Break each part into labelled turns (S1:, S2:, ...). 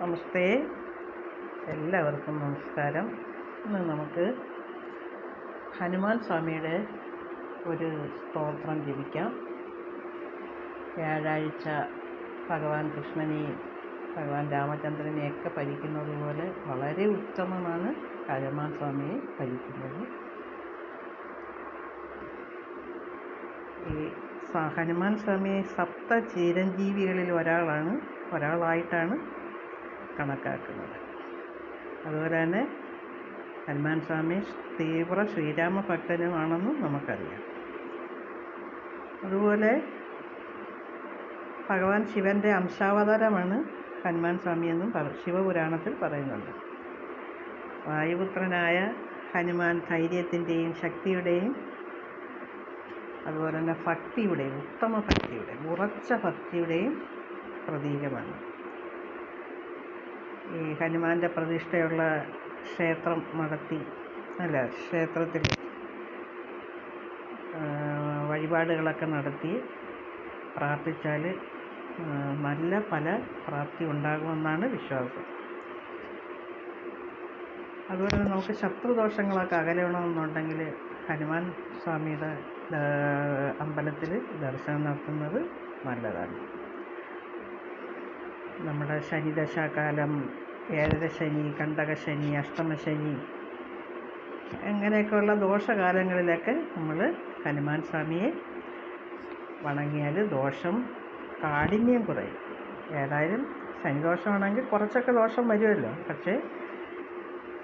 S1: നമസ്തേ. എല്ലാവർക്കും നമസ്കാരം. ഇന്ന് നമുക്ക് ഹനുമാൻ സ്വാമിയുടെ ഒരു സ്തോത്രം ജപിക്കാം. വ്യാഴാഴ്ച ഭഗവാൻ കൃഷ്ണനെയും ഭഗവാൻ രാമചന്ദ്രനെയൊക്കെ ഭരിക്കുന്നത് പോലെ വളരെ ഉത്തമമാണ് ഹനുമാൻ സ്വാമിയെ ഭരിക്കുന്നത് ഈ ഹനുമാൻ സ്വാമിയെ സപ്ത ചിരഞ്ജീവികളിൽ ഒരാളാണ് ഒരാളായിട്ടാണ് കണക്കാക്കുന്നത്. അതുപോലെ തന്നെ ഹനുമാൻ സ്വാമി തീവ്ര ശ്രീരാമ ഭക്തനുമാണെന്നും നമുക്കറിയാം. അതുപോലെ ഭഗവാൻ ശിവന്റെ അംശാവതാരമാണ് ഹനുമാൻ സ്വാമി എന്നും ശിവപുരാണത്തിൽ പറയുന്നുണ്ട്. വായുപുത്രനായ ഹനുമാൻ ധൈര്യത്തിന്റെയും ശക്തിയുടെയും അതുപോലെ തന്നെ ഭക്തിയുടെയും ഉത്തമ ഭക്തിയുടെയും ഉറച്ച ഭക്തിയുടെയും പ്രതീകമാണ്. ഈ ഹനുമാന്റെ പ്രതിഷ്ഠയുള്ള ക്ഷേത്രം നടത്തി അല്ല ക്ഷേത്രത്തിൽ വഴിപാടുകളൊക്കെ നടത്തി പ്രാർത്ഥിച്ചാൽ നല്ല ഫല പ്രാപ്തി ഉണ്ടാകുമെന്നാണ് വിശ്വാസം. അതുപോലെ നമുക്ക് ശത്രുദോഷങ്ങളൊക്കെ അകലണമെന്നുണ്ടെങ്കിൽ ഹനുമാൻ സ്വാമിയുടെ അമ്പലത്തിൽ ദർശനം നടത്തുന്നത് നല്ലതാണ്. നമ്മുടെ ശനിദശാകാലം ഏഴര ശനി കണ്ടകശനി അഷ്ടമശനി അങ്ങനെയൊക്കെയുള്ള ദോഷകാലങ്ങളിലൊക്കെ നമ്മൾ ഹനുമാൻ സ്വാമിയെ വണങ്ങിയാൽ ദോഷം കാഠിന്യം കുറയും. ഏതായാലും ശനിദോഷമാണെങ്കിൽ കുറച്ചൊക്കെ ദോഷം വരുമല്ലോ. പക്ഷേ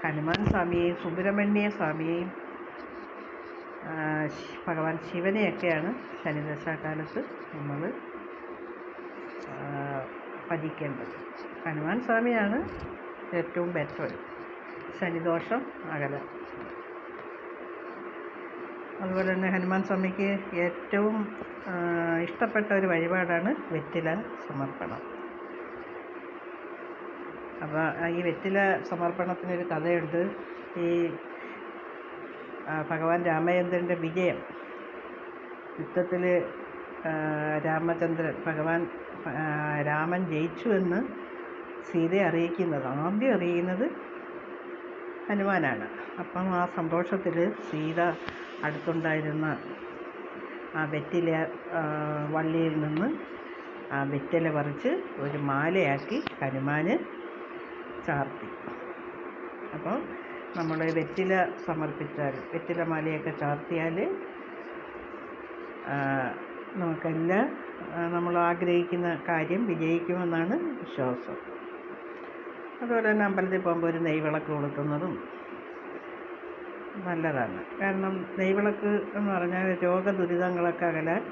S1: ഹനുമാൻ സ്വാമിയെയും സുബ്രഹ്മണ്യ സ്വാമിയെയും ഭഗവാൻ ശിവനെയൊക്കെയാണ് ശനിദശാകാലത്ത് നമ്മൾ ഭജിക്കേണ്ടത് ഹനുമാൻ സ്വാമിയാണ് ഏറ്റവും ബെറ്റർ ശനിദോഷം അകല. അതുപോലെ തന്നെ ഹനുമാൻ സ്വാമിക്ക് ഏറ്റവും ഇഷ്ടപ്പെട്ട ഒരു വഴിപാടാണ് വെറ്റില സമർപ്പണം. അപ്പോൾ ഈ വെറ്റില സമർപ്പണത്തിനൊരു കഥയുണ്ട്. ഈ ഭഗവാൻ രാമചന്ദ്രന്റെ വിജയം. യുദ്ധത്തിൽ രാമചന്ദ്രൻ ഭഗവാൻ രാമൻ ജയിച്ചു എന്ന് സീതയെ അറിയിക്കുന്നത് ആദ്യം അറിയുന്നത് ഹനുമാനാണ്. അപ്പം ആ സന്തോഷത്തിൽ സീത അടുത്തുണ്ടായിരുന്ന ആ വെറ്റില വള്ളിയിൽ നിന്ന് ആ വെറ്റില പറിച്ച് ഒരു മാലയാക്കി ഹനുമാന് ചാർത്തി. അപ്പോൾ നമ്മൾ വെറ്റില സമർപ്പിച്ചാൽ വെറ്റില മാലയൊക്കെ ചാർത്തിയാൽ നമുക്കെല്ലാം നമ്മൾ ആഗ്രഹിക്കുന്ന കാര്യം വിജയിക്കുമെന്നാണ് വിശ്വാസം. അതുപോലെ തന്നെ അമ്പലത്തിൽ പോകുമ്പോൾ ഒരു നെയ്വിളക്ക് കൊളുത്തുന്നതും നല്ലതാണ്. കാരണം നെയ്വിളക്ക് എന്ന് പറഞ്ഞാൽ രോഗദുരിതങ്ങളൊക്കെ അകലാൻ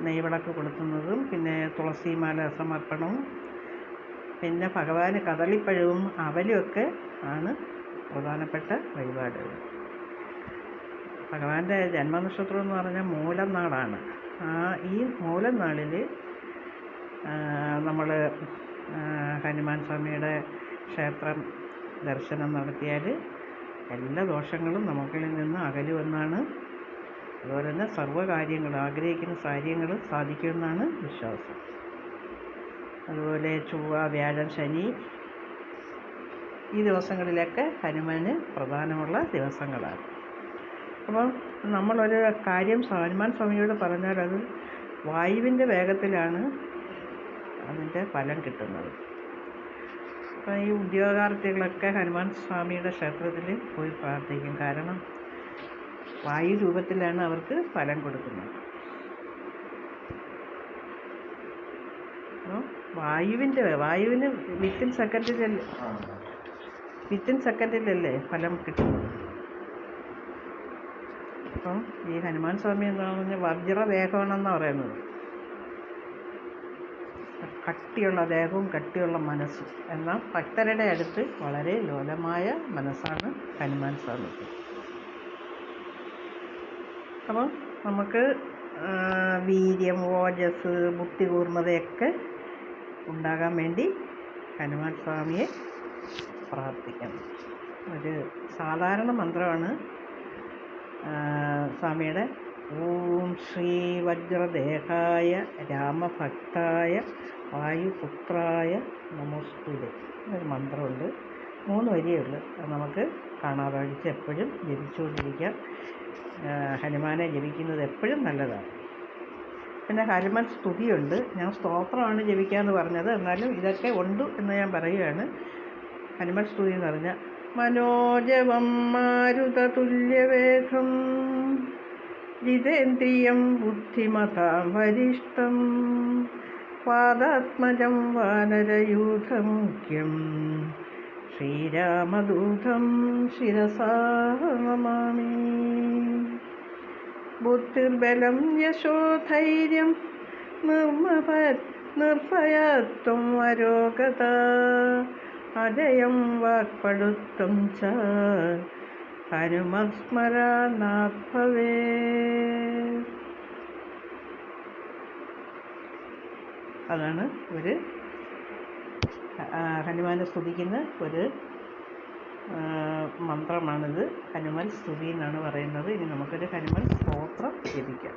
S1: നെയ്വിളക്ക് കൊളുത്തുന്നതും പിന്നെ തുളസിമാല സമർപ്പണവും പിന്നെ ഭഗവാന് കദളിപ്പഴവും അവലുമൊക്കെ ആണ് പ്രധാനപ്പെട്ട വഴിപാടുകൾ. ഭഗവാന്റെ ജന്മനക്ഷത്രം എന്ന് പറഞ്ഞാൽ മൂലം നാളാണ് ആ ഈ മൂലനാളിൽ നമ്മൾ ഹനുമാൻ സ്വാമിയുടെ ക്ഷേത്രം ദർശനം നടത്തിയാൽ എല്ലാ ദോഷങ്ങളും നമുക്കിൽ നിന്ന് അകലുമെന്നാണ്. അതുപോലെ തന്നെ സർവകാര്യങ്ങളും ആഗ്രഹിക്കുന്ന കാര്യങ്ങൾ സാധിക്കുമെന്നാണ് വിശ്വാസം. അതുപോലെ ചൊവ്വ വ്യാഴം ശനി ഈ ദിവസങ്ങളിലൊക്കെ ഹനുമാന് പ്രധാനമുള്ള ദിവസങ്ങളാണ്. അപ്പം നമ്മളൊരു കാര്യം ഹനുമാൻ സ്വാമിയോട് പറഞ്ഞാൽ അത് വായുവിന്റെ വേഗത്തിലാണ് അതിന്റെ ഫലം കിട്ടുന്നത്. അപ്പം ഈ ഉദ്യോഗാർത്ഥികളൊക്കെ ഹനുമാൻ സ്വാമിയുടെ ക്ഷേത്രത്തിൽ പോയി പ്രാർത്ഥിക്കും. കാരണം വായു രൂപത്തിലാണ് അവർക്ക് ഫലം കൊടുക്കുന്നത്. വായുവിന്റെ വായുവിന് വിത്തിൻ സെക്കൻഡിലല്ലേ വിത്തിൻ സെക്കൻഡിലല്ലേ ഫലം കിട്ടുന്നത്? അപ്പം ഈ ഹനുമാൻ സ്വാമി എന്താണെന്ന് പറഞ്ഞാൽ വജ്രദേഹമാണെന്നാണ് പറയുന്നത്. കട്ടിയുള്ള ദേഹവും കട്ടിയുള്ള മനസ്സും എന്നാൽ ഭക്തരുടെ അടുത്ത് വളരെ ലോലമായ മനസ്സാണ് ഹനുമാൻ സ്വാമി. അപ്പം നമുക്ക് വീര്യം ഓജസ് ബുദ്ധി കൂർമ്മതയൊക്കെ ഉണ്ടാകാൻ വേണ്ടി ഹനുമാൻ സ്വാമിയെ പ്രാർത്ഥിക്കണം. ഒരു സാധാരണ മന്ത്രമാണ് സ്വാമിയുടെ ഓം ശ്രീ വജ്രദേഹായ രാമഭക്തായ വായുപുത്രായ നമോസ്തുതേ. ഒരു മന്ത്രമുണ്ട്. മൂന്ന് വരിയേ ഉള്ളൂ. അത് നമുക്ക് കാണാതെ എപ്പോഴും ജപിച്ചുകൊണ്ടിരിക്കാം. ഹനുമാനെ ജപിക്കുന്നത് എപ്പോഴും നല്ലതാണ്. പിന്നെ ഹനുമാൻ സ്തുതിയുണ്ട്. ഞാൻ സ്തോത്രമാണ് ജപിക്കാമെന്ന് പറഞ്ഞത്. എന്നാലും ഇതൊക്കെ ഉണ്ട് എന്ന് ഞാൻ പറയുകയാണ്. ഹനുമാൻ സ്തുതി എന്ന് പറഞ്ഞാൽ മനോജവം മാരുതതുല്യവേഗം ജിതേന്ദ്രിയം ബുദ്ധിമതാം വരിഷ്ടം. പാദാത്മജം വാനരയൂഥമുഖ്യം ശ്രീരാമദൂതം ശിരസാ നമാമി ബുദ്ധിർബലം യശോധൈര്യം നിർമ്മ നിർഭയത്വം അരോഗത. അജയം വാക്പടുത്വം ച ഹനുമസ്മരണാത് ഭവേ അതാണ് ഒരു ഹനുമാനെ സ്തുതിക്കുന്ന ഒരു മന്ത്രമാണിത്. ഹനുമാൻ സ്തുതി എന്നാണ് പറയുന്നത്. ഇനി നമുക്കൊരു ഹനുമാൻ സ്തോത്രം ജപിക്കാം.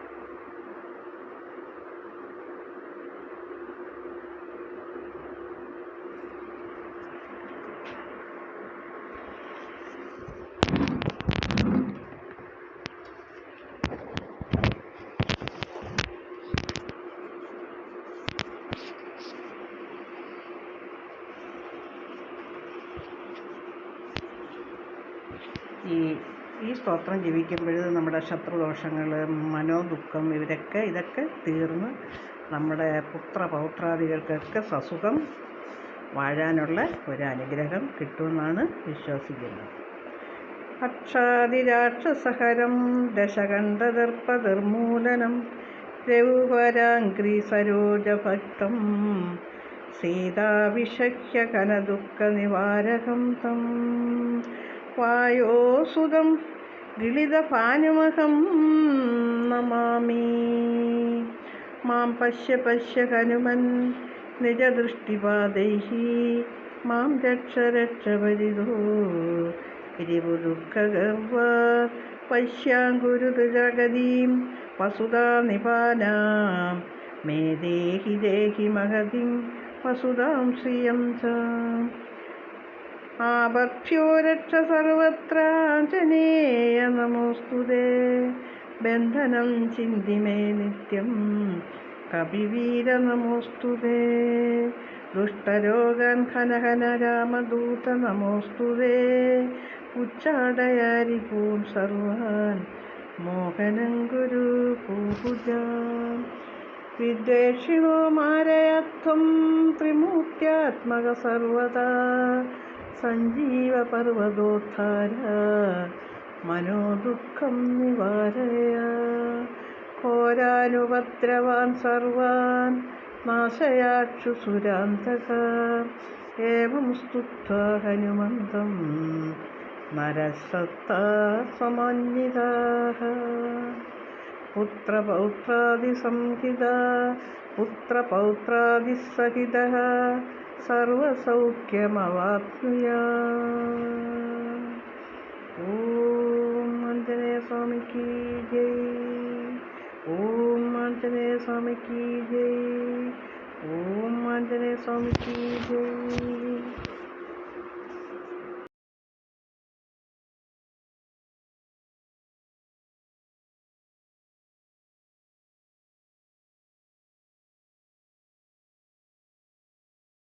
S1: ഈ ഈ സ്തോത്രം ജപിക്കുമ്പോൾ നമ്മുടെ ശത്രുദോഷങ്ങൾ മനോദുഃഖം ഇവരൊക്കെ ഇതൊക്കെ തീർന്ന് നമ്മുടെ പുത്ര പൗത്രാദികൾക്കൊക്കെ സസുഖം വാഴാനുള്ള ഒരു അനുഗ്രഹം കിട്ടുമെന്നാണ് വിശ്വസിക്കുന്നത്. അക്ഷാതിരാക്ഷസഹരം ദശകണ്ഠദർപ്പതിർമൂലനം രഘുവരാംഗ്രി സരോജഭക്തം സീതാവിഷഹ്യ കനദുഃഖനിവാരകം തം. വായോസുതം ഗിളിതഫാനുമഹം നമാമി. മാം പശ്യ പശ്യ ഹനുമൻ നിജദൃഷ്ടിപാതൈः മാം രക്ഷ രക്ഷപരിതോ പരിതോ രിപുദുഃഖഗർവ പശ്യാങ്കുരുത് ജഗതീം വസുധാ നിപാനാം. മേ ദേഹി ദേഹി മഹതിം. വസുധാം ശ്രിയം ച ആപർഭ്യോ രക്ഷ സർവത്ര ജനേയ നമോസ്തുതേ ബന്ധനം ചിന്തിമേ നിത്യം. കവിവീര നമോസ്തുതേ ദുഷ്ടരോഗൻ ഘനഘന രാമദൂത നമോസ്തുതേ ഉച്ചാടയാരിപൂം സർവാൻ. മോഹനം ഗുരു പൂജ വിദ്വേഷിണോ മാരയത്വം ത്രിമൂർത്യാത്മക സർവദാ സഞ്ജീവ പർവതോദ്ധാര മനോദുഃഖം നിവാരയ. ഘോരാനുപദ്രവാൻ സർവാൻ നാശയാക്ഷു സുരാന്തക. ഏവം സ്തുത്വ ഹനുമന്തം നരസത്താ സമന്വിതാः പുത്രപൗത്രാദിസംഹിത പുത്രപൗത്രാദിസഹിതः. സർവസൗഖ്യമവാപ്നുയാ ഓം ആഞ്ജനേയ സ്വാമിക്ക് ജയ് ഓം ആഞ്ജനേയ സ്വാമിക്ക് ജയ് ഓം ആഞ്ജനേയ സ്വാമിക്ക് ജയ്